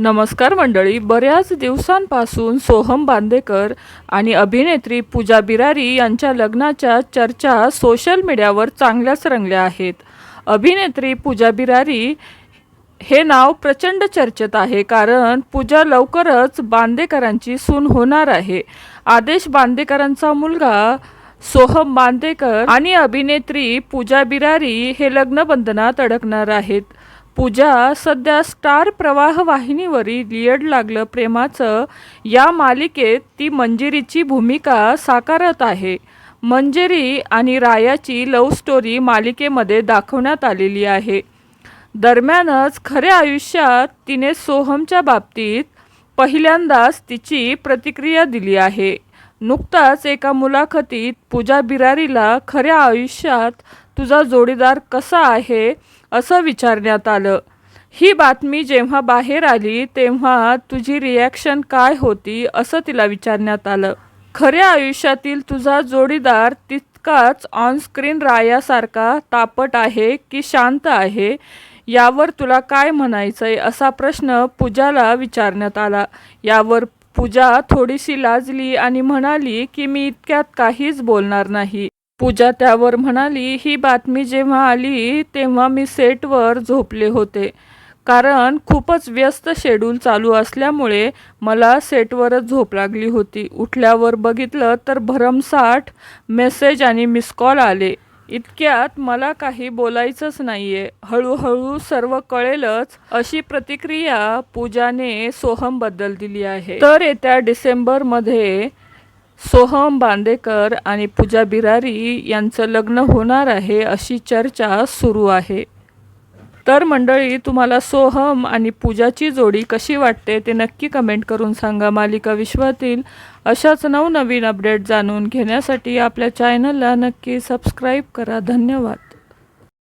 नमस्कार मंडळी बऱ्याच दिवसांपासून सोहम बांदेकर आणि अभिनेत्री पूजा बिरारी यांच्या लग्नाच्या चर्चा सोशल मीडियावर चांगल्याच रंगल्या आहेत. अभिनेत्री पूजा बिरारी हे नाव प्रचंड चर्चेत आहे कारण पूजा लवकरच बांदेकरांची सून होणार आहे. आदेश बांदेकरांचा मुलगा सोहम बांदेकर आणि अभिनेत्री पूजा बिरारी हे लग्नबंधनात अडकणार आहेत. पूजा सध्या स्टार प्रवाह वाहिनीवरील लियड लागलं प्रेमाचं. या मालिकेत ती मंजिरीची भूमिका साकारत आहे. मंजिरी आणि रायाची लव्ह स्टोरी मालिकेमध्ये दाखवण्यात आलेली आहे. दरम्यानच खऱ्या आयुष्यात तिने सोहमच्या बाबतीत पहिल्यांदाच तिची प्रतिक्रिया दिली आहे. नुकताच एका मुलाखतीत पूजा बिरारीला खऱ्या आयुष्यात तुझा जोडीदार कसा आहे? असं विचारण्यात आलं. ही बातमी जेव्हा बाहेर आली तेव्हा तुझी रिॲक्शन काय होती असं तिला विचारण्यात आलं. खऱ्या आयुष्यातील तुझा जोडीदार तितकाच ऑनस्क्रीन रायासारखा तापट आहे की शांत आहे यावर तुला काय म्हणायचंय असा प्रश्न पूजाला विचारण्यात आला. यावर पूजा थोडीशी लाजली आणि म्हणाली की मी इतक्यात काहीच बोलणार नाही. पूजा त्यावर म्हणाली ही बातमी जेव्हा आली तेव्हा मी सेटवर झोपले होते. कारण खूपच व्यस्त शेड्यूल चालू असल्यामुळे मला सेटवरच झोप लागली होती. उठल्यावर बघितलं तर भरमसाठ मेसेज आणि मिस कॉल आले. इतक्यात मला काही बोलायचंच नाहीये. हळूहळू सर्व कळेलच अशी प्रतिक्रिया पूजाने सोहमबद्दल दिली आहे. तर येत्या डिसेंबरमध्ये सोहम बांदेकर आणि पूजा बिरारी यांचं लग्न होणार आहे अशी चर्चा सुरू आहे. तर मंडळी तुम्हाला सोहम आणि पूजाची जोडी कशी वाटते ते नक्की कमेंट करून सांगा मालिका विश्वातील. अशाच नवनवीन अपडेट जाणून घेण्यासाठी आपल्या चॅनलला नक्की सबस्क्राईब करा. धन्यवाद.